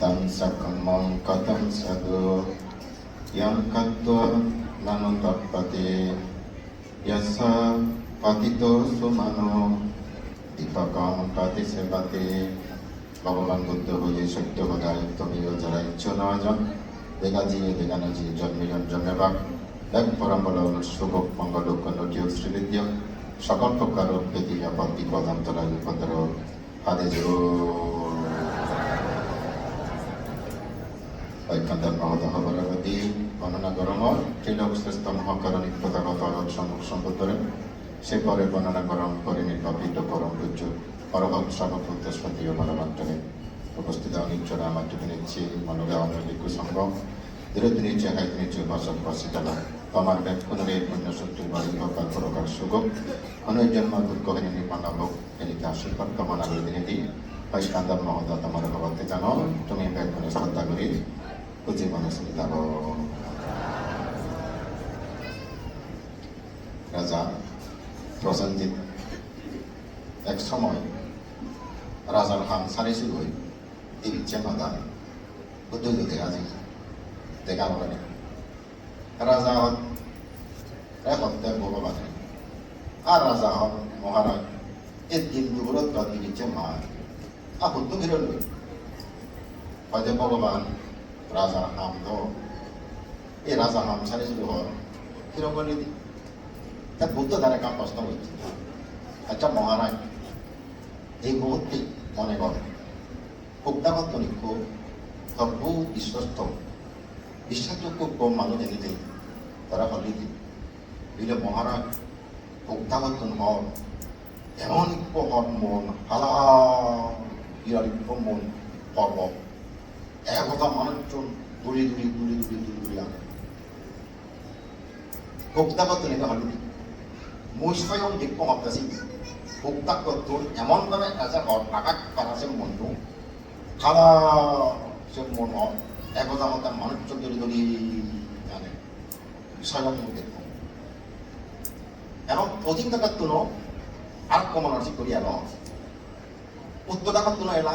तं सकमं कथं सदो यं कत्वा ननु तत्पते यस्य पतितो सुमनो দীপকম কাতি সেবাতে ভগবান বুদ্ধ হয়ে সত্য কথায় তুমিও যারা ইচ্ছ নজন দেখা জিয়ে দেখা না জিয়ে জন্মিজন জন্মেবাক এক পরম্পর শুভ মঙ্গল নটিয় শ্রীবিদ্য সকল প্রকার ব্যক্তি আপদ বিপদ অন্তরা বিপদর ঐক্যন্তর মহত খবরবতী বর্ণনা গরম ত্রিলোক শ্রেষ্ঠ মহাকরণিক তথাগত সম্মুখ সম্বোধরে সে পরে বর্ণনা গরম করে নির্বাপিত করম পূজ্য পরভক্ত সর্বভূতস্পতি ও বলবান্তরে উপস্থিত অনিচ্ছরা আমার টুকু নিচ্ছি মনোগা অনলিকু সঙ্গম ধীরে ধীরে চেহাই নিচু ভাষক বসিতালা তোমার ব্যাকুণরে পুণ্য শক্তির বাড়ি প্রকার প্রকার সুগম অনেক জন্ম দুর্গ হয়ে নির্মাণ হোক এদিকে আশীর্বাদ কামনা করে দিনে দিই হয় কান্দার মহদা তোমার ভগবতে জানো তুমি ব্যাকুণে শ্রদ্ধা করি নিতাব রাজা প্রসেনজিৎ এক সময় রাজার হাম। সারিছিল হই এই চেমাদান বুদ্ধ দেখা যায় দেখা বলে রাজা হন হত্যা ভগবান আর রাজা হন মহারাজ এর দিন দুপুরত রাতি দিচ্ছে মা আর বুদ্ধ ফিরল হয়তো ভগবান রাজার হাম তো এই রাজা হাম সারিছিল হন কীরকম বলে দি। তা বুদ্ধ দ্বারা কাম প্রশ্ন হচ্ছে আচ্ছা মহারাজ, এই মুহূর্তে মনে করে প্রজ্ঞাগত নিক্ষ বিশ্বস্ত, বিশ্বাসযোগ্য কম মানুষ এনেছে তারা হলি বিলে মহারাজ প্রজ্ঞাগত হন এমন মন হালা বিরালিক্য মন পর্ব একথা মানুষজন দূরে দূরে দূরে দূরে দূরে দূরে আনে প্রজ্ঞাগত নেবে হলি মই স্বয়ং দেখব ভাবতেছি ভোক্তাগত এমনভাবে আছে আঘাত করাছে মনটো খালা মন একদা মতো মানুষ ধরে ধরি জানে। স্বয়ং দেখব এবং অধিক টাকার তুলো আর কমন আছে করিয়া ন। উত্তর টাকার তুলো এলা?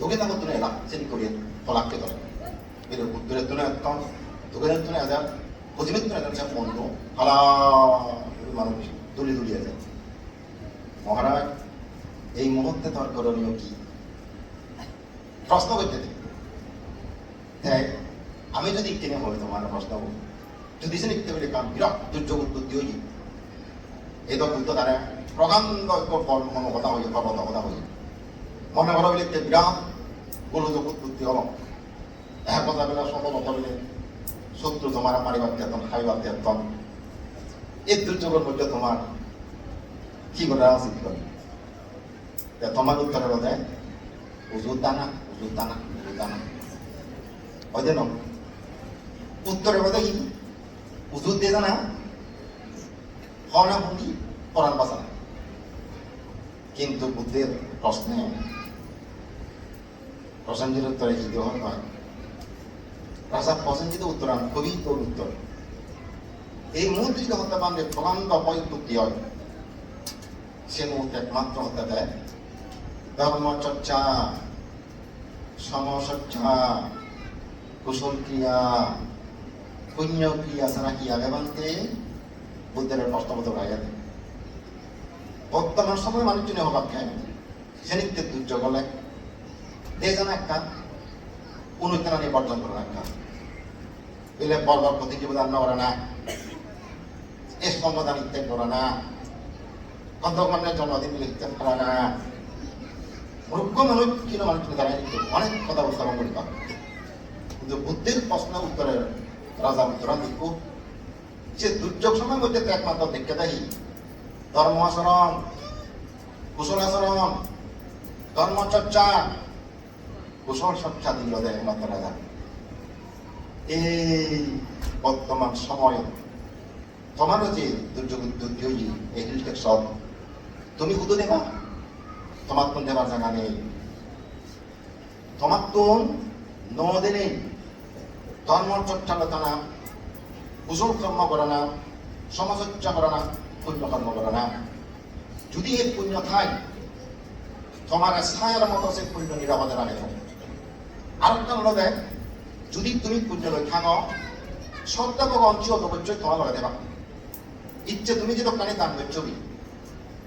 দক্ষিণ টাকার তুলো। এলা সেটি করিয়া ফলাককে ধরে এর উত্তরের তুলে একদম দক্ষিণের তুলে হাজার পশ্চিমের তুলে হাজার সে মনটো খালা মানুষ দুলি দুলিয়ে যায় মহারাজ এই মুহূর্তে তোর করণীয় কি? প্রশ্ন করতে হ্যাঁ আমি যদি কিনে হই তোমার প্রশ্ন যদি সে লিখতে পারি কারণ বিরাট দুর্যোগ উৎপত্তি হই এই তো বুদ্ধ দ্বারা প্রকাণ্ড মনো কথা হই প্রবন্ধ কথা হই মনে করো লিখতে বিরাট গোলযোগ উৎপত্তি হল। এক কথা বেলা সকল কথা বলে শত্রু তোমার মারিবার তেতন খাইবার তেতন এই দুর্যোগের মধ্যে তোমার কি করা উচিত করে? তোমার উত্তরে বোধ হয় উজুর দানা উজুর দানা উজুর দানা। ওই যেন উত্তরে বোধ কি? উজুর দিয়ে জানা হনা ভঙ্গি পরাণ বাঁচানো কিন্তু বুদ্ধের প্রশ্নে প্রসঞ্জিত উত্তরে কি দেওয়া হয় রাজা প্রসঞ্জিত উত্তর খুবই তোর উত্তর। এই মুহূর্তে যদি হত্যা পান প্রকাণ্ড অপযুক্তি হয়, সে মুহূর্তে একমাত্র হত্যা দেয়। ধর্মচর্চা সমচর্চা কুশল ক্রিয়া, পুণ্য ক্রিয়া ছাড়া কি আগে বানতে বুদ্ধের প্রশ্নবোধক আগে বর্তমান সময় মানুষজনে হবাক খায় সে নিত্যের দুর্যোগ জানা একটা অনুদান নিয়ে বর্জন করে একটা। এলে বরবার প্রতিযোগিতা রান্না করে না কতক্ষণের জন্মদিন লিখতে পারে মূর্খ মানুষ কিনা মানুষ লিখতে অনেক কথা উত্থাপন করি কিন্তু বুদ্ধির প্রশ্ন উত্তরের রাজা উত্তরান দিক সে দুর্যোগ সময় মধ্যে তো একমাত্র দেখতে দেখি ধর্ম আচরণ, কুশল আচরণ ধর্মচর্চা কুশল দিল দেয় একমাত্র রাজা এই বর্তমান সময় তোমারও যে দুর্যোগ দুর্যোগ এই সব, তুমি শুধু দেবা তোমার তো দেবার জায়গা নেই। তোমার তো নদে নেই। ধর্ম চর্চা না, কুশল কর্ম করে না, সমাজচর্চা করে না, পুণ্য কর্ম করে না। যদি এই পুণ্য থাকে, তোমার ছায়ার মতো সে পুণ্য নিরাপদে রাখে। আরেকটা হলো দেখ যদি তুমি পুণ্যলৈ থাকো সদ্যাপক অঞ্চল অবশ্যই তোমার লগে দেবা। ইচ্ছে তুমি যে দোকানে দান করছবি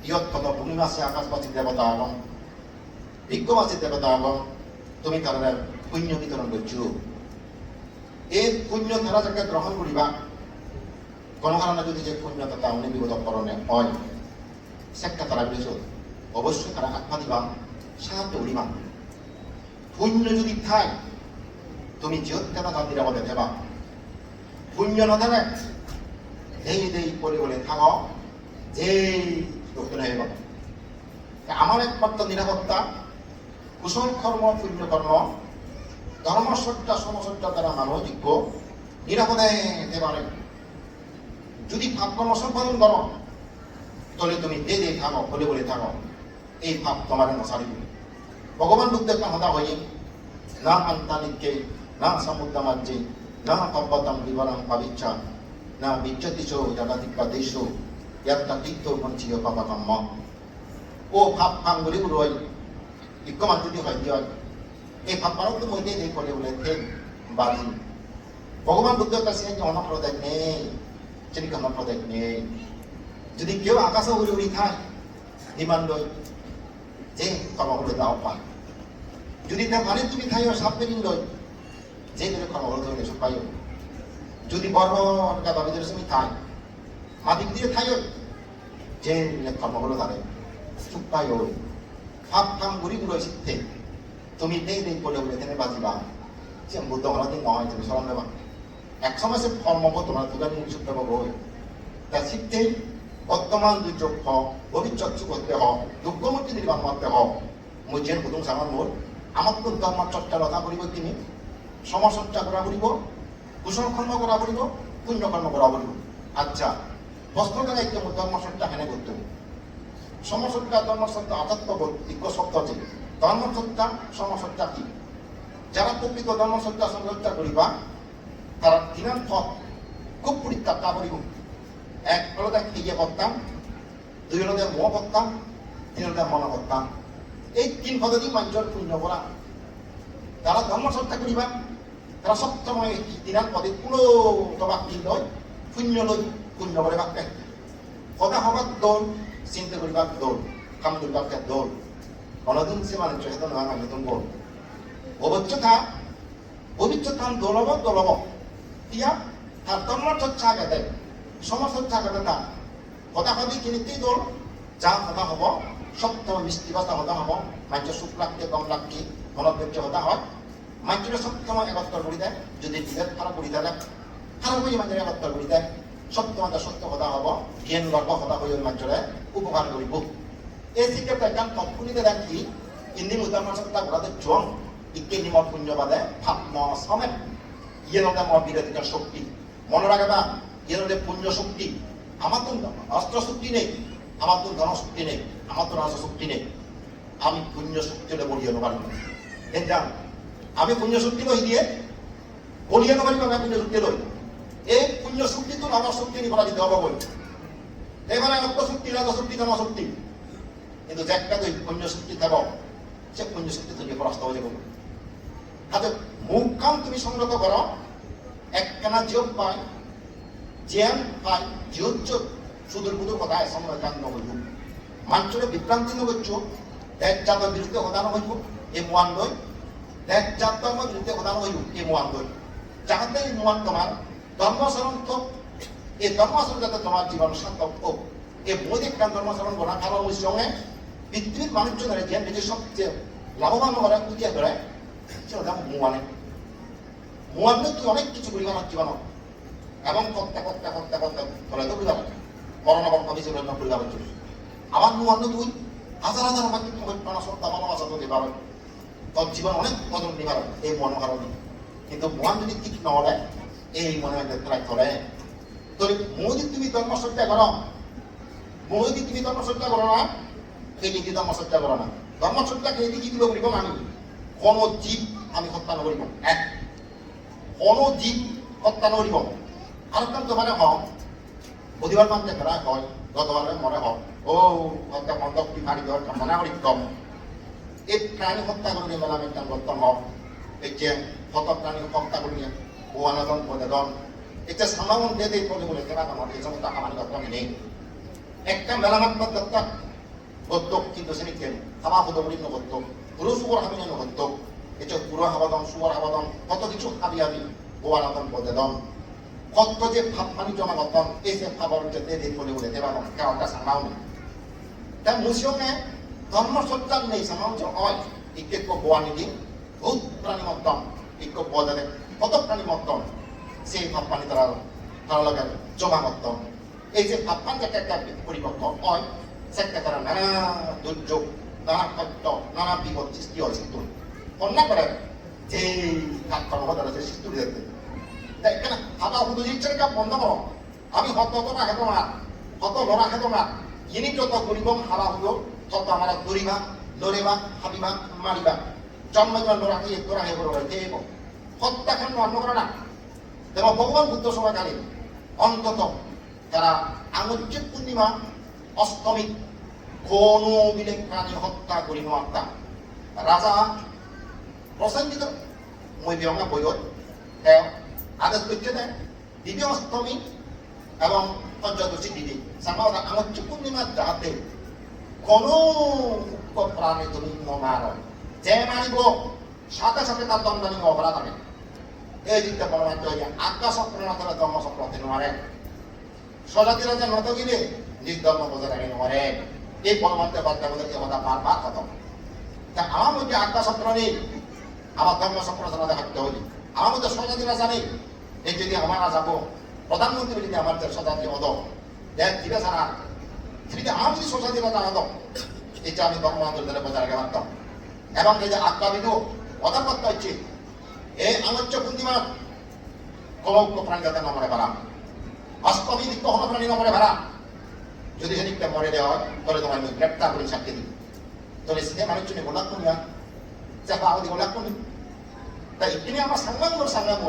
ইয়ত কত ভূমিবাসী আকাশবাসী দেবতা এবং বিজ্ঞবাসী দেবতা এবং তুমি তারা পুণ্য বিতরণ করছ এই পুণ্য তারা যাকে গ্রহণ করিবা কারণে যদি যে পুণ্য উনি বিপদ করণে হয়, সেটা তারা বিরেছ অবশ্যই তারা আত্মা দিবা, সাহায্য করিবা। পুণ্য যদি থাই তুমি জিহত্যতা তার নিরাপদে দেবা। পুণ্য নথাকে দেই দেই করে থাক, যেই দক্ষিণ হয়ে গেল আমার একমাত্র নিরাপত্তা, কুশল কর্ম, পুণ্য কর্ম ধর্মসজ্জা সমসজ্জা দ্বারা মানবযোগ্য নিরাপদে যেতে পারে। যদি ভাব কর্ম সম্পাদন করো, তাহলে তুমি দে দে থাকো, বলে বলে থাকো। এই ভাব তোমার নসারিব ভগবান বুদ্ধ একটা হতা হয়ে না আন্তানিকে না সমুদ্রমাজ্যে না পর্বতম বিবরণ পাবিচ্ছা, না বিচ্যতিশো জগতিকাদেশো ইয়াত্তা তীর্থ বঞ্চিয় পাপাকাম্ম। ও ভাব ফাঙ্গুলি উড়োয় বিজ্ঞমান যদি হয় এই ভাব পারত মধ্যে এই করে বলে থেন বাজি। ভগবান বুদ্ধ কাছে যে অনপ্রদায় নেই যেদিকে অনপ্রদায় নেই। যদি কেউ আকাশে উড়ে উড়ি খায় বিমান লই যে কর্মগুলো দাও পায়। যদি না মানে তুমি খাইও, সাবমেরিন লই যে করে কর্মগুলো ধরে এসব পাইও। যদি বড় দাবিদের তুমি খাই মাদিক দিয়ে খাইও। যে কর্মগুলো ধরে চুপ পাইও। ভাব কাম ঘুরি ঘুরে শিখতে তুমি দেই দেই করে বলে তেনে বাজিবা। যে বুদ্ধ অনাদিন নয় তুমি স্মরণ দেবা। এক সময় সে কর্মব তোমার দুগানি নিষিদ্ধ বই। তা শিখতেই বর্তমান দুর্যোগ হ ভবিষ্যৎ করতে হ দুর্গমূর্তি নির্মাণ করতে হ। মই প্রথম সামান মোর আমার তো ধর্ম চর্চা রথা করিব তিনি সমচর্চা করা করিব কুশল কর্ম করা করিব পুণ্য কর্ম করা করিব। আচ্ছা বস্ত্রটা একটু ধর্মচর্চা হেনে করতে হবে? সমসজ্জা, ধর্মসজ্জা আধ্যাত্মবোধ বিজ্ঞ শব্দ আছে। ধর্মসজ্জা, সমসজ্জা কি? যারা প্রকৃত ধর্মসজ্জা সমসজ্জা করিবা, তারা দিনার ফল খুব পরিত্যাগ করিব। এক হলদে খেয়ে করতাম, দুই হলদে মোহ করতাম, তিন হলদে মন করতাম। এই তিন পদ্ধতি মানুষের পুণ্য করা। তারা ধর্মসজ্জা করিবা, তারা সবসময় দিনার পদে কোনো তবাক দিন লয় পুণ্য লই পুণ্য করে বাক্যে। সদা সবাক দৌড় চিন্তা করিবার দৌড় কাম করিবার দৌড় অনদিন সে মানুষ নয় আমি তুমি বল। অবচ্যতা অবিচ্যতা দৌড়ব দৌড়ব ইয়া, তার ধর্ম চর্চা গেতে সমচর্চা গেতে তা কথা সদি কিনিতেই দৌড় যা হতা হব সপ্তম মিষ্টি কথা হতা হব। মাঞ্চ সুখ লাগতে কম লাগতে ব্যক্তি হতা হয়। মাঞ্চরে সপ্তম একত্র করে দেয়। যদি বিভেদ খারাপ করে দেয় খারাপ হয়ে মাঞ্চরে একত্র করে দেয় সপ্তম এটা সত্য হতা হব। জ্ঞান গর্ব হতা হয়ে মাঞ্চরে উপকার করিব এই শিক্ষাটা একদম তৎক্ষণিতে দেখি ইন্দি মুদ্রা সত্তা ঘোরাতে জং ইকে নিমত পুণ্যবাদে ভাত্ম সমেত ইয়ে নদে মর বিরোধিতার শক্তি। মনে রাখবা ইয়ে নদে পুণ্য শক্তি। আমার তো অস্ত্র শক্তি নেই। আমার তো ধনশক্তি নেই, আমার তো রাজ শক্তি নেই। আমি পুণ্য হলে বলিয়ে নেবার জান আমি পুণ্য শক্তি লই দিয়ে বলিয়ে নেবার আমি পুণ্য শক্তি লই এই পুণ্য শক্তি তো আমার শক্তি বলা দিতে হবে বই। এবারে অর্থ শক্তি, রাজ শক্তি কিন্তু যে একটা তুই পুণ্য শক্তি থাকো সে পুণ্য শক্তি তুমি পরাস্ত হয়ে যাব। তাতে মুখ কাম তুমি সংগ্রহ করো, একখানা যোগ পায়, জ্ঞান পায় যোগ্য সময় কান নহইব মানুষের বিভ্রান্তি নহইছ এক জাতের বিরুদ্ধে কথা নহইব এ মোয়ান নয় এক জাত ধর্মের বিরুদ্ধে কথা নহইব এ মোয়ান নয় যাহাতে এই মোয়ান তোমার ধর্মচরণ তো এই ধর্মচরণ যাতে তোমার জীবন সার্থক হোক। এই বৈদিক কান ধর্মচরণ কারণ ওই সঙ্গে। পৃথিবীর মানুষজনের যে নিজের সবচেয়ে লাভবান করা উঠিয়ে ধরে সেটা মোয়ানে মোয়ানে তুই অনেক কিছু করি আমার জীবনত এবং কর্তা করতে করতে করতে ধরে তো বুঝাবে করোনা বন্ধ হিসেবে করি যাবে আমার মোয়ানে তুই হাজার হাজার আমার কিন্তু ঘটনা সত্তা তো দিতে পারবে তোর জীবন অনেক বদল নিবার এই মন কারণে কিন্তু মন যদি ঠিক নহলে এই মনে হয় ধরে তো মোদি তুমি ধর্মচর্চা করো। মোদি তুমি ধর্মচর্চা করো না সেই নীতি ধর্মচর্চা করো না। ধর্মচর্চা সেই নীতি কিলো কৰিব আমি। কোন জীৱ আমি হত্যা নকৰিব এক। কোন জীৱ হত্যা নকৰিব আৰু তাত মানে হওক বুধিবাৰ মান দেখা হয় গতবাৰে মৰে হওক ও হত্যা মণ্ডপ মাৰি দিয়ক মনে কৰি কম এই প্ৰাণী হত্যা কৰি মেলা আমি বৰ্তন হওক 이제 허덕단이 헛다구리야 보완하던 보내던 이제 상황은 내대 보내 보내 때가 막 이제 좀 가만히 갔던 게 একটা মেলামাত দত্তা গদ্যক কিন্তু সেনিকে হাবা হুদবরি নগদ্য পুরো সুগর হাবি নগদ্য এটা পুরো হাবাদন সুগর হাবাদন কত কিছু হাবি হাবি গোয়ানাদন কত যে ভাব পানি জমা গতন এই যে ভাবর যে দে দে বলে বলে দেবাদন কেওয়াটা সামাও নেই তা মুসিওকে ধর্ম সত্যান নেই সামাও যে হয় ইকে কো গোয়ানি দিন ভূত প্রাণী মত্তন ইকো বদলে কত প্রাণী মত্তন সেই ভাব পানি তারা তারা লাগে জমা মত্তন এই যে ভাবপান যে একটা পরিবর্তন হয় সেটা তারা নানা দুর্যোগ নানা সত্য, নানা বিপদ সৃষ্টি হয় কন্যা করে যে সৃষ্টি দেখতে তাই এখানে হাতা হুদু বন্ধ করো। আমি হত না, হেতো না। হত লড়া, হেতো না। ইনি যত করিব হাবা হুদো তত আমার দরিবা লড়েবা, হাবিবা, মারিবা। জন্মজন লড়া দিয়ে তোরা হে বড় দেব হত্যাকাণ্ড অন্য করে না? এবং ভগবান বুদ্ধ সময়কালীন অন্তত তারা আঙুচ্চ পূর্ণিমা, অষ্টমী কোন মিলে প্রাণী হত্যা করি নোয়াত্তা রাজা প্রসঙ্গিত, মই বিয়ঙা বইত তেওঁ আদেশ করছে দেন দিবি অষ্টমী এবং পঞ্চদশী দিদি সামাওদা আঙুচ্চ পূর্ণিমা যাহাতে কোন প্রাণী তুমি মার যে মারিব সাথে সাথে তার দণ্ডনী অপরাধ হবে এই দিকটা পরমাত্ম আকাশ চক্র ধর্ম চক্র নোৱাৰে স্বজাতি রাজা নত গিলে নিজ ধর্ম বজায় রাখে নরে এই পরমাত্মা বার্তা বলে কথা বারবার খতম। তা আমার মধ্যে সত্র নেই। আমার ধর্ম জানাতে থাকতে হলি আমার মধ্যে স্বজাতি রাজা নেই এই যদি আমার যাব, প্রধানমন্ত্রী যদি আমার স্বজাতি হদ দেখ দিবে সারা। যদি আমার যদি স্বজাতি রাজা হদ এটা আমি ধর্ম আন্দোলনের বজায় রাখতে পারতাম এবং এই যে আত্মা বিদু কথা হচ্ছে এই আলোচ্য পূর্ণিমা কলঙ্ক প্রাণ যাতে নামে বাড়াম অষ্টমী দিক কখনো প্রাণী নম্বরে ভাড়া। যদি সেদিকটা মরে দেওয়া হয়, তাহলে তোমার আমি গ্রেপ্তার করে সাক্ষী দিই তাহলে সে মানুষ জন্য গোলাপ করিয়া চাপা আমাদের গোলাপ করি তাই এখানে আমার সাংবাদ সাংবাদ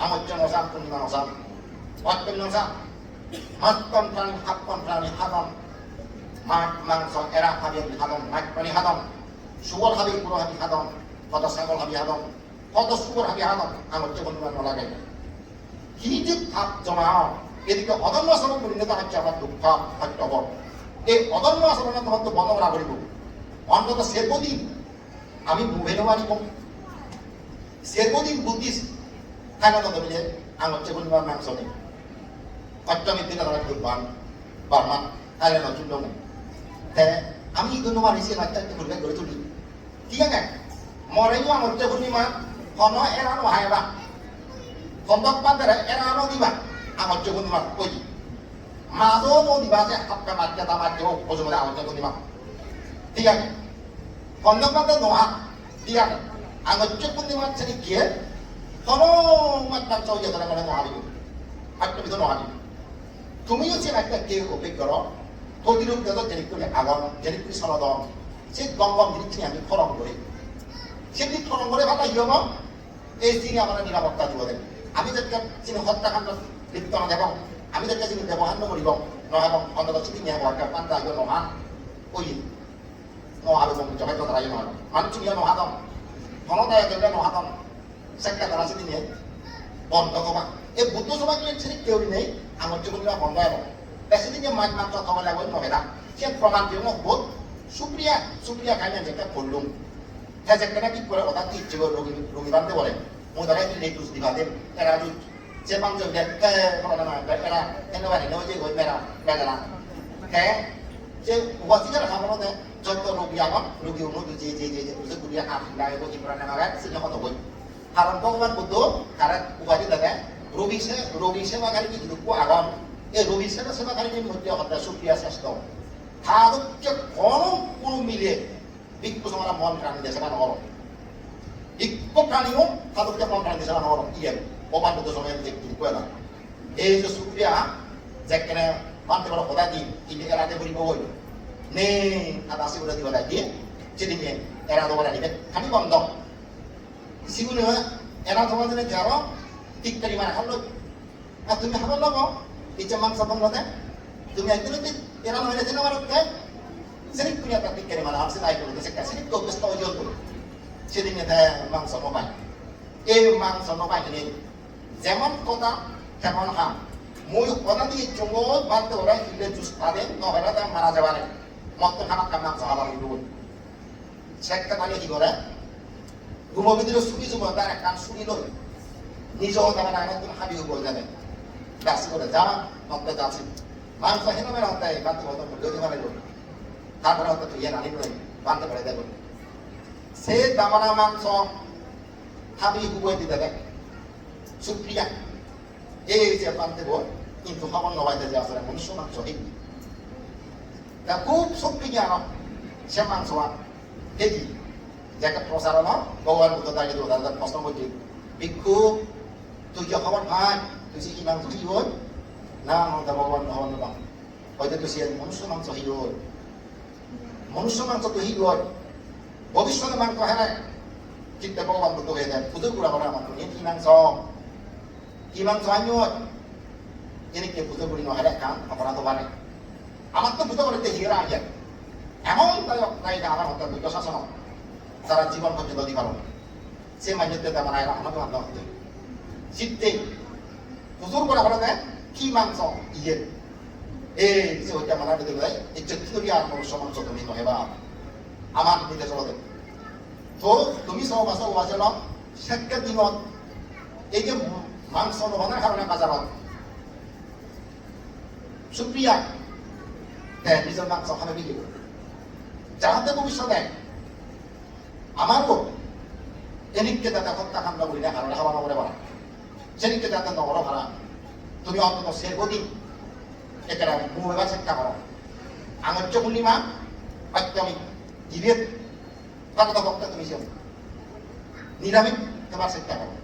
জন্য নসাম পূর্ণিমা নসাম অত্যন্ত নসাম। মাত্তন প্রাণী হাত্তন প্রাণী হাতন মাছ মাংস, এরা হাবি হাবি হাদন মাছ প্রাণী হাদন সুগর হাবি পুরো হাবি হাদন কত ছাগল হাবি হাদন কত সুগর হাবি হাদন আমার জীবন নলাগে কি যে ভাব জমা এদিকে অদম্য আচরণ পরিণত হচ্ছে আমার দুঃখ সত্যব এই অদম্য আচরণে তোমার তো বন্ধ করা করিব অন্তত সেরকদিন আমি মুভেনো আনিব সেরকদিন বুদ্ধিস খানা তো মিলে আমার চেগুন বা মাংস নেই অষ্টমী দিনে তারা দুর্বান বারমান তাহলে নতুন দম আমি ইদুনো মানিছি বাচ্চা ঘুরবে গড়ে তুলি। ঠিক আছে মরেও আমার চেগুন মা হন এরানো হায়বা সম্পদ বান্ধে এরানো দিবা আমার চোখ দিমা কই মাঝো নো দিবা যে হাতটা মারতে তা মারতে হোক ওজো মধ্যে আমার দিমা ঠিক আছে। সম্পদ বান্ধে নোহা, ঠিক আছে। চোখ দিমা ছেড়ে গিয়ে কোনো মাত্রা চাও যে তারা মানে নোহা দিব হাতটা ভিতরে নোহা তুমিও যে একটা কে অভিজ্ঞ প্রতিরূপ জেনিক করে আগম করে সনদম সে গম গম জিনিস আমি খরম করে। সেটি খরম করে ভালো হিরম এই তিনি আমার নিরাপত্তা দিব দেন। আমি যেটা যিনি হত্যাকাণ্ড লিপ্ত নদেব আমি যেটা যিনি ব্যৱহাৰ নকৰিব, নহ'ব অন্তত চিঠি নিয়ে বৰ্তা পান্তা আহিব নহা কৈ নহাব জমাই কথা আহিব নহয়। মানুহ চিনিয়া নহাদম ঘনতা একেবাৰে নহাদম চেষ্টা করা চিঠি নিয়ে বন্ধ কবা এই বুদ্ধ সভা গেলে চিঠি কেউ নেই আমার জীবন বন্ধ হবে বেশি দিকে মাছ মাংস খাওয়া লাগবে নহেদা সে প্রমাণ দিয়ে মোক বহুত সুপ্রিয়া সুপ্রিয়া খাইনা যেটা করলুম হ্যাঁ যেটা কি করে ওটা কি জীবন রোগী রোগী বানতে বলে itu di terus dibatin era itu siapa yang jadi ke kalau nama era yang nama ini aja gue merah merah lah kayak যে ওয়াসিকার খাবারতে যত রোগী আমার রোগী অনু যে যে যে যে কুড়িয়া আফিলা এবং ইমরান নামাগাত সিনে কত বই কারণ ভগবান বুদ্ধ কারণ উপাধি দেখে রোগী সে রোগী সেবাকারী কি দুঃখ আগম এই রোগী সেবা সেবাকারীর মধ্যে হত্যা সুপ্রিয়া শ্রেষ্ঠ তাদেরকে কোন কোন মিলে বিক্ষু সমারা মন প্রাণী দেশে না নহর ikut kalimu satu kita pelan di sana orang iya obat betul sama yang jadi kue lah eh itu supaya cek kena mantu kalau kota di ini era dia beri bawah nih atas sih udah tiba lagi jadi nih সিগুলো এরা তোমার জন্য যাব টিকটারি মার খাবলো আর তুমি খাবার লব ইচ্ছা মাংস বন্ধতে তুমি একদিন যদি এরা নয় রেখে নেওয়ার উঠতে সিরিপ করে একটা টিকটারি মারা আসে তাই করবে সেটা সিরিপ তো অভ্যস্ত ওজন করবে মাংস নবাই এই মাংস যেমন কথা, তেমন হাম। মূল কথা দিয়ে চুমোল বাদতে ওরা হিলে জুস পাবে নহলে তা মারা যাবার মত খানা কামা চালাবি বলে। সেটা মানে কি করে? ঘুমো ভিতরে শুনি জুমো তার কান শুনি লই নিজেও তারা না নতুন হাবি হইব জানে ব্যাস করে যা যাচ্ছে মাংস হেন মেরা যদি মানে তারপরে সে দামানা মাংস হাবি হুবই দিতে দেখ। সুপ্রিয়া এই যে বানতে বল কিন্তু খবর নবাইতে যে আসলে মনুষ্য মাংস এই তা খুব সুপ্রিয়া সে মাংস দেখি যাকে প্রসারণ ভগবান বুদ্ধ দাঁড়িয়ে দেবো দাদা প্রশ্ন করছি ভিক্ষু, তুই যে খবর ভাই তুই কি মাংস কি হল না মমতা ভগবান ভগবান বাম হয়তো তুই মনুষ্য মাংস হি হল মনুষ্য মাংস তো হি হল ভবিষ্যতে মাংস হ্যাঁ চিন্তা ভগবান বুদ্ধ হয়ে দেন পুজো গুড়া করা মাংস নিয়ে কি মাংস? কি মাংস আনিও এদিকে পুজো করি নহেলে কান অপরাধ বানে। আমার তো পুজো করতে হিরা আগে। এমন তাই তাই আমার হত্যা দুর্গ যারা জীবন পর্যন্ত দিবার সে মান্যতে আয় আমাকে মানতে হতে জিততে হুজুর করা হলো দেয়, কি মাংস ইয়ে? এই যে ওইটা মানা দিতে দেয়, এই চতুর্থী আর মনুষ্য মাংস তুমি নহেবা আমার নিতে চলো তো তুমি সব বাসা ওয়াজে লম সেকে দিনত এই যে মাংস নহনার কারণে বাজারত সুপ্রিয়া নিজের মাংস খাবে করে। যাহাতে ভবিষ্যতে আমারও এদিককে তাতে হত্যা কাণ্ড করি না, কারণে খাওয়া নগরে বাড়া। সেদিককে তাতে নগর ভাড়া। তুমি অন্তত সে গতি একেরা এবার চেষ্টা করো। আঙচ্য পূর্ণিমা আমি দিবে কত ভক্ত তুমি সে নিরামিষ তোমার চেষ্টা করো।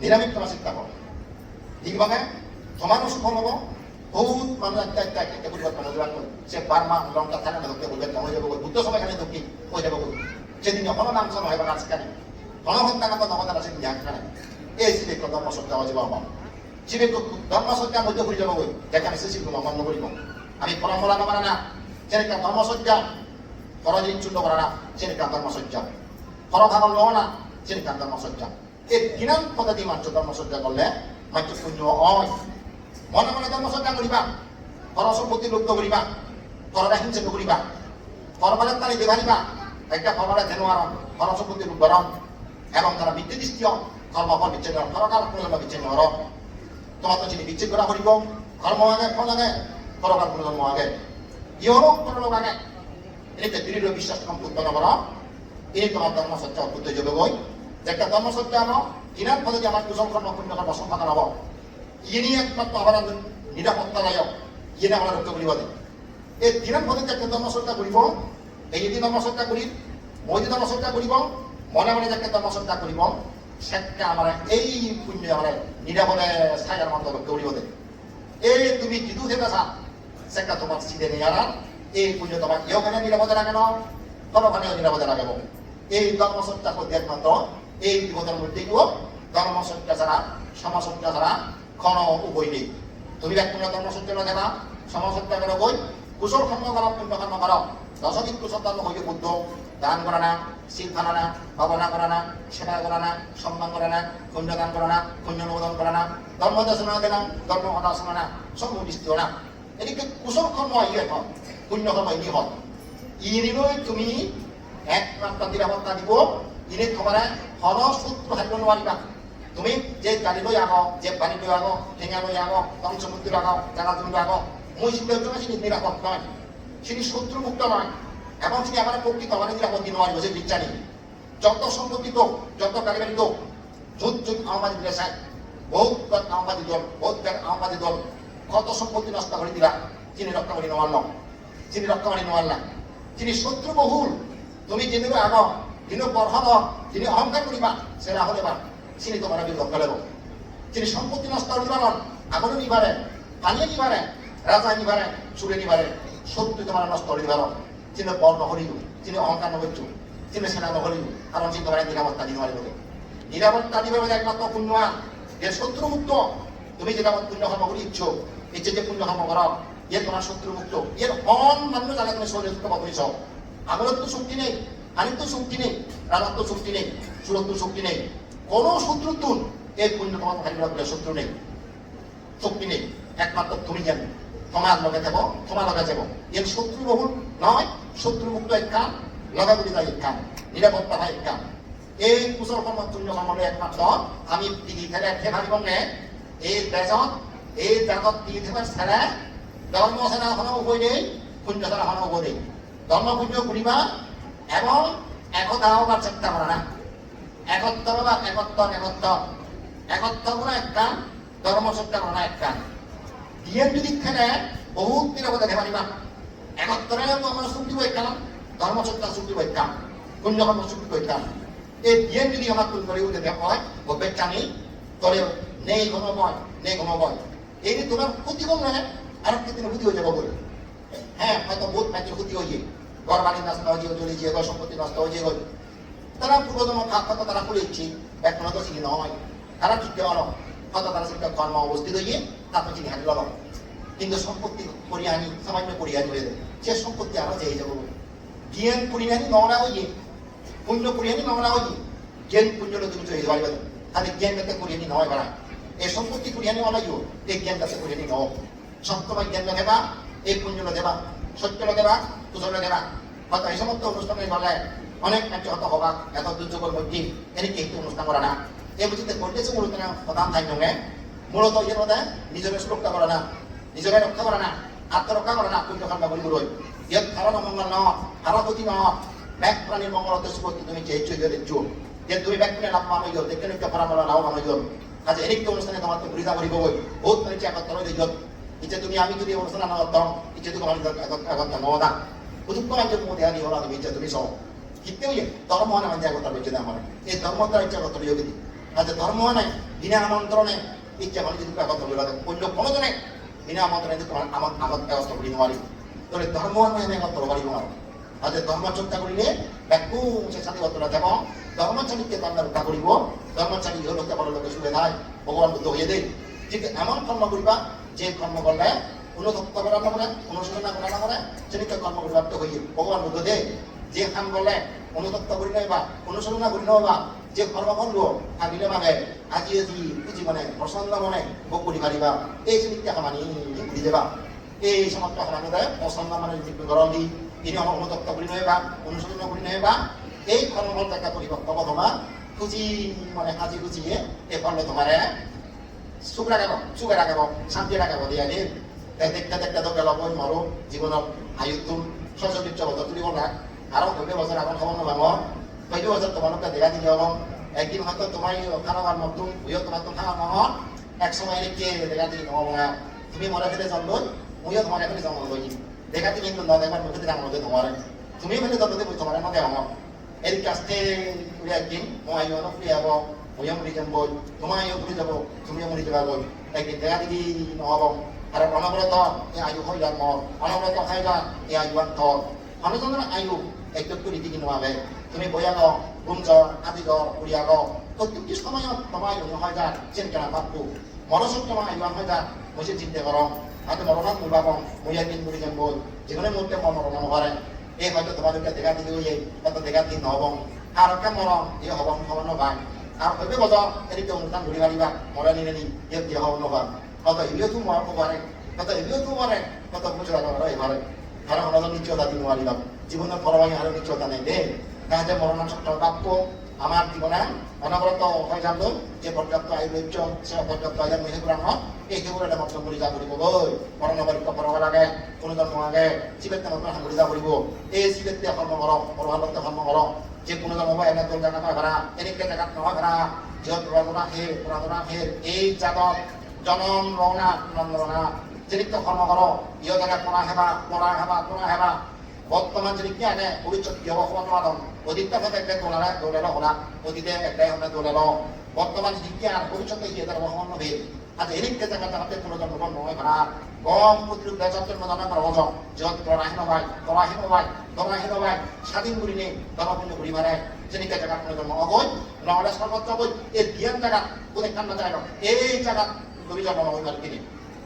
নিরামিষ তোমার চেষ্টা করো। দিগবাগে তোমারও সুফল হব বহুত মানুষ একটা একটা একটা বুঝবার দেওয়ার সে বার্মা লঙ্কা থাকে না ধরতে বলবে কামড় যাব বুদ্ধ সময় খানে ধরকি হয়ে যাব সেদিন এখনও নাম শোনা হয় বা নাচ কানে গণহত্যা কথা নগদার আছে জ্ঞান খানে এই সত্যা হয়ে যাব আমার। ধর্ম সত্যা মধ্যে ঘুরে যাব যাকে আমি শিশির মান্য করিব। আমি পরম্পরা নামানা না। সেনেকা ধর্ম সজ্জা পরদিন চূর্ণ করা না। সেনেকা ধর্ম সজ্জা পর খাবার লওয়া না। সেনেকা ধর্ম সজ্জা এই জ্ঞান পদ্ধতি মাত্র ধর্ম সজ্জা করলে মাত্র শূন্য অয় মনে মনে ধর্ম সজ্জা করিবা। পর সম্পত্তি লুপ্ত করিবা। পররা হিংসা করিবা। একটা পরবারে ধেনুয়ারণ পর সম্পত্তি লুপ্তরণ এবং তারা বিদ্যুৎ দৃষ্টিয় কর্মফল বিচ্ছেদ পরকাল পুনর্জন্ম বিচ্ছেদ হর তোমার তো যিনি বিচ্ছেদ করা করিব, কর্ম আগে, ফল আগে, পরকাল পুনর্জন্ম আগে। ইহরও পরলোক আগে? এতে দৃঢ় বিশ্বাস কম উৎপন্ন করা। এই তোমার ধর্মসজ্জা উদ্বুদ্ধ যোগ বই একটা ধর্মসজ্জা আনো কিনার ফলে যে আমার কুশল কর্ম পুণ্য কর্ম সম্পাদন হব ইনি একমাত্র আমার নিরাপত্তাদায়ক ইয়ে আমরা রক্ষা করিব এই দিনের ফলে যে একটা ধর্মসজ্জা করিব এই যদি ধর্মসজ্জা করি মই যদি ধর্মসজ্জা করিব মনে মনে যে একটা ধর্মসজ্জা করিব সেটা আমার এই পুণ্য আমার নিরাপদে ছায়ার মতো রক্ষা করিব দে। এই তুমি যিদু থেকে চা সেটা তোমার সিধে নিয়ে আনার এই পুণ্য তোমার ইহখানে নিরাপদে রাখে ন কোনোখানেও নিরাপদে রাখব এই ধর্মসত্যা করতে একমাত্র এই বিপদের মধ্যে গিয়েও ধর্মসত্যা ছাড়া সমাসত্যা ছাড়া কোনো উপায় নেই। তুমি একপূর্ণ ধর্মসত্য না দেবা সমাসত্যা করো বই কুশল কর্ম করো, পুণ্য কর্ম করো। কুশল কর্ম হইলে বুদ্ধ দান করা না শীত খানা না ভাবনা করা না, সেবা করা না, সম্মান করা না পুণ্য দান করা না, পুণ্য অনুমোদন করা না, ধর্ম দর্শনা দেনা, ধর্ম অদাসনা না সম্মুষ্টিও না। এদিকে কুশল কর্ম ইয়ে হন পুণ্য কর্ম ইয়ে হন ইনিলৈ তুমি একমাত্ৰ নিৰাপত্তা দিব, ইনি তোমাৰ হৰ সূত্ৰ ভাবিব নোৱাৰিবা। তুমি যে গাড়ী লৈ আহ যে পানী লৈ আহ ঠেঙা লৈ আহ পঞ্চমুদ্র আহ জানা জন্তু আহ মই জন্য চিনি নিরাপদ চিনি শত্রুমুক্ত নয় এবং চিনি আমার প্রকৃত দিন নোৱাৰিব যে বিজ্ঞানী যত সম্পত্তি দোক যত গাড়ি বাড়ি দোক যুগ আহমাদি দিলে চাই বহুত আহমাদি দল বহুত আহমাদি দল কত সম্পত্তি নষ্ট করে দিলা তিনি রক্ষা করি নোৱাৰল চিনি রক্ষা করি নোৱাৰলা যিনি শত্রু বহুল তুমি যিনি আগ যিনি বর্ষদ তিনি অহংকার করিবা সেরা হলে বা চিনি তোমার আগে লক্ষ্য লেব। যিনি সম্পত্তি নষ্ট নিবারণ আগলে নিবারে পানিয়ে নিবারে রাজা নিবারে চুরে নিবারে শত্রু তোমার নষ্ট নিবারণ যিনি বর নহরিব যিনি অহংকার নহরিব যিনি সেনা নহরিব কারণ যিনি তোমার নিরাপত্তা দিতে পারিব নিরাপত্তা বলে একমাত্র পুণ্যৱান এর শত্রু মুক্ত তুমি যেটা পুণ্য কর্ম করি ইচ্ছো ইচ্ছে যে পুণ্য কর্ম করো এর তোমার শত্রু মুক্ত এর অন মান্য জানা তুমি শরীর সুস্থ করিছ। আগলত তো শক্তি নেই হানির তো শক্তি নেই রাজার তো শক্তি নেই সুরত তো শক্তি নেই। কোনো শত্রু তুন, এই পুণ্য তোমার ভাই শত্রু নেই। শক্তি নেই, একমাত্র তুমি জানো। তোমার লগে যাব তোমার লগে যাব। এর শত্রু বহুল নয় শত্রু মুক্ত এক কাম লগাগুলি যায় এক কাম নিরাপত্তা হয় এক কাম। এই কুশল কর্ম তুল্য কর্মলে একমাত্র আমি দিদি ফেলে ফে ভাবিব নে। এই বেজত এই দি ফেলে ছেড়ে ধর্ম সেনা হন উভয় নেই পুণ্য সেনা হন উভয় নেই। ধর্ম পুণ্য করিবা এবং একতা হবার চেষ্টা করা না একত্তর বা একত্তর একত্তর একত্তর করা এক কাম ধর্ম চেষ্টা করা এক কাম। যদি খেলে বহুত নিরাপদে ধেমালিবা একত্তরে আমরা চুক্তি বৈকাম ধর্মচর্চা চুক্তি বৈকাম পুণ্যকর্ম চুক্তি বৈকাম এই দিয়েন যদি আমার তুল করে উঠে হয় গবের জানি তবে নেই কোনো বয় নেই কোনো বয় এই তোমার ক্ষতি কম নয় আর ক্ষতি হয়ে যাব বলে। হ্যাঁ হয়তো বহুত ম্যাচের ক্ষতি হয়ে ঘর বাড়ি নষ্ট হয়ে যাবে চলে সম্পত্তি নষ্ট হয়ে যাবে তারা পূর্বতম খাত খাত তারা খুলে ইচ্ছি এখন তো চিনি নয়। তারা ঠিক হলো হয়তো তারা সেটা কর্ম অবস্থিত হয়ে তারপর চিনি হাঁটি লগাও কিন্তু সম্পত্তি করিয়ে আনি, সামান্য করিয়ে আনি হয়ে যায়। সে সম্পত্তি আমরা চেয়ে যাব জ্ঞান করিয়ে আনি নমরা হয়ে পুণ্য করিয়ে আনি নমরা হয়ে জ্ঞান পুণ্যটা তুমি চলে যাবে তাহলে জ্ঞান যাতে করিয়ে আনি, নয় বাড়া এই সম্পত্তি করিয়ে আনি অনাইও এই জ্ঞান যাতে করিয়ে আনি, নয়। সপ্তমায় জ্ঞান দেবা এই পুণ্য দেবা সত্য দেবা কুশল দেবা হয়তো এই সমস্ত অনুষ্ঠানে গেলে অনেক নাট্য হত হবা, এত দুর্যোগের মধ্যে এনেকে একটু অনুষ্ঠান করা না। এই বুঝতে করতেছে মূলত না, প্রধান নঙে মূলত ইয়ের মধ্যে নিজের সুরক্ষা করে না। নিজেকে রক্ষা করে না, আত্মরক্ষা করে না পুণ্য খান বাবুল গুরুই। ইয়াত কারণ মঙ্গল ন হারা গতি ন ব্যাক প্রাণীর মঙ্গল হতে সুগতি তুমি চেয়েছো দেখছ যে তুমি ব্যাক প্রাণী লাভ পানো ইয়ে দেখে নিতে পারা বলা লাভ পানো ইয়ে আজ এনিক অনুষ্ঠানে তোমার তো ঘুরিদা করিব বই। বহুত মানে চেক করতে হবে ইচ্ছে তুমি, আমি যদি অনুষ্ঠান না করতাম তুমি আমার আগত নদা বুঝুক আমি যে আনি ওরা তুমি ইচ্ছে তুমি সব ইয়ে ধর্ম না মানে আগত বেঁচে আমার। এই ধর্ম দ্বারা ইচ্ছা করতে যদি। আজ ধর্ম নাই বিনা আমন্ত্রণে ইচ্ছা মানে যদি আগত বলে অন্য কোনো জনে বিনা আমন্ত্রণে যদি আমার আগত ব্যবস্থা করি নোৱাৰি তাহলে ধর্ম আমি কৰিব পাৰিব নোৱাৰো আজ ধর্ম চিন্তা কৰিলে ব্যাকু সে সাথে বতরা যাব ধর্মচারীকে তার রক্ষা করিব। ধর্মচারী হল কেবল লোকে সুখে যায় ভগবান বুদ্ধ হয়ে দেয় ঠিক এমন কর্ম করিবা, যে কর্ম করলে অনুতপ্ত করা না করে অনুশোচনা করা না করে সেদিকে কর্ম করিবার হইয়ে ভগবান বুদ্ধ দেয় যে কাম করলে অনুতপ্ত করি নবা অনুশোচনা করি নবা যে কর্ম করব ভাবিলে মানে আজি আজি বুঝি মানে প্রসন্ন মনে ভোগ করি পারিবা এই সেদিকে সমানি ঘুরি যাবা এই সমস্ত সমানি দেয় প্রসন্ন মানে গরম দি ইনি অনুতপ্ত করি নবা অনুশোচনা করি নবা এই কর্মফল দেখা পরিপক্ক তোমার খুঁজি মানে সাজি খুঁজিয়ে এই ফল তোমারে সুখ রাখাব সুখে রাখাব শান্তি রাখাব দিয়া দিন দেখতে দেখতে তো গেল বই মারো জীবনত আয়ুটো সশবিচ্ছ বছর তুলিব না আরও নব্বই বছর এখন খবর নলাম নব্বই বছর তোমালোকে দেখা দিলে হব একদিন হয়তো তোমার খারাপ নতুন বুঝো তোমার তো খাওয়া নহর এক সময় রেখে দেখা দিলি? তুমি মনে ফেলে জন্ম মুইও তোমার এখানে জন্ম লই দেখা দিলি কিন্তু নয় একবার মুখে দিলাম তোমার। তুমি ফেলে জন্ম দেবো তোমার নদে আমার। el castel একদিন, তোমায় অনুপ্রিয় হব ময়ো মরি যাম বই তোমায় মরি যাব, তুমিও মরি যাবা বই একদিন দেখা দিদি নহব আর অনবরত এই আয়ু মর। অনবরত হয় যান এই আয়ু আন থর অনুজনের আয়ু একটু নীতি নোয়াবে তুমি বয়াগ গুমজ আদিগ উড়িয়াগ প্রত্যেকটি সময়ত তোমায় অনু হয় যান চেন কেনা পাপ্পু মরসত তোমায় আয়ু হয় যান মজে চিন্তা করম হয়তো মরণাত মুবাব মই একদিন মরি যাম বই যেখানে মুহূর্তে মন মরণ হবারে এই হয়তো তোমাদেরকে দেখা দিলে ওই হয়তো দেখা দিন নহব। আর একটা মরণ এই হব হব নবা আর হইবে বজ এদিকে অনুষ্ঠান ঘুরি মারিবা মরা নিলে নি ইয়ে দিয়ে হব নবা হয়তো এলিও তো মরব পারে হয়তো এলিও তো মরে হয়তো বুঝে রাখা এবারে আর হনজন নিশ্চয়তা দিন মারিবা জীবনের পরবাহী আর নিশ্চয়তা নেই দে তাহলে মরণাসক্ত প্রাপ্য আমার জীবনে অনবরত হয় জানতো যে পর্যাপ্ত আয়ু লক্ষ্য সে পর্যাপ্ত আয়ু মেহে পুরাণ এই কেবল এটা কৰি যাব কৰিব গৈ মৰণ পৰীক্ষা কৰাব লাগে, কোনো জন্ম আগে চিবেতে সামৰি যাব কৰিব। এই চিবেতে কৰ্ম কৰক পৰহালতে কৰ্ম কৰক যে কোনো জন্ম এনে তোৰ জেগা ভাড়া এনেকে জেগাত নহয় ভাড়া যিহত পুৰাতনা শেৰ পুৰাতনা শেৰ এই জাতত জনম ৰঙা নন্দ ৰঙা। যেনেকে কৰ্ম কৰ ইয় জেগাত পৰা হেবা পৰা হেবা পৰা হেবা। বর্তমান যদি আনে পরিচয় হব সমাধান অতীতটা হতে একটা দোলারা দোলালো হলা অতীতে একটাই হতে দোলালো। বর্তমান কি আর পরিচয় কি এটা সমান হবে? আজ এদিকে জায়গা জানাতে কোনো জন্ম নয় ভাড়া। গম প্রতিরূপ দেশাত্মের মতো আমার রজ যত তরাহীন ভাই তরাহীন ভাই তরাহীন ভাই স্বাধীন করি নেই ধর্মপূর্ণ করি মারে যেদিকে জায়গা কোনো জন্ম অগৈ নহলে সর্বত্র অগৈ এই দিয়ান জায়গা কোনে কান্না জায়গা এই জায়গা তুমি জন্ম হইবার কিনি।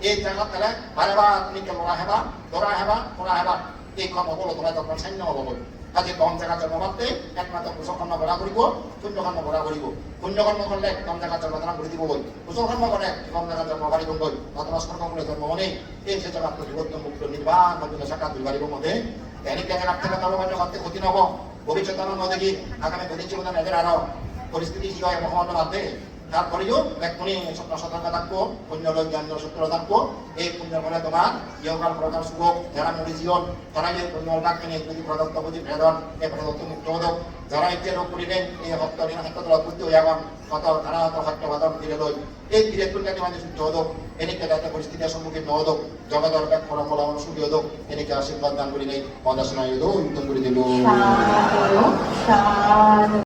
এই জায়গা তাহলে বারে বার তুমি লড়া হেবা দরা হেবা তোরা হেবা। এই বলো, তোমরা তখন সান্য বল। আজি কম জেগাত জন্ম পাতে একমাত্ৰ কুশল কৰ্ম কৰা কৰিব পুণ্য কৰ্ম কৰা কৰিব পুণ্য কৰ্ম কৰিলে কম জেগাত জন্মদান কৰি দিবগৈ কুশল কৰ্ম কৰে কম জেগাত জন্ম পাৰিবগৈ নতনস্কর করে জন্ম মনে এই সে জগৎ বিভক্ত মুক্ত, নির্বাণ মধ্যে সাক্ষাৎ দুই বাড়িব মধ্যে এনে কেন রাখতে হবে তবে মানে করতে ক্ষতি নব। ভবিষ্যৎ নদে আগামী জীবন এদের আরও পরিস্থিতি কি হয় মাধ্যমে তারপরেও এক্ষুনি স্বপ্ন সতর্ক থাকব, পুণ্য জ্ঞান সূত্র থাকব। এই পুণ্য ফলে তোমার ইয়কাল প্রকার সুখ যারা মরি জীবন তারা এই পুণ্য ডাকিনে যদি প্রদত্ত বুঝি ভেদন এই প্রদত্ত মুক্ত হদক যারা এতিয়া রোগ করিলেন এই ভক্ত দিন ক্ষেত্ৰত অদ্ভুত হৈ এখন কটৰ কাৰাহত সত্যবাদৰ দিলে লৈ। এই বিৰেটোৰ কাৰণে মানে শুদ্ধ হদক এনেকে যাতে পৰিস্থিতিৰ সন্মুখীন নহদক জগতৰ এক ফল ফলাফল সুখী হদক এনেকে আশীৰ্বাদ দান কৰি নেই পদাসনা উত্তম কৰি দিলোঁ।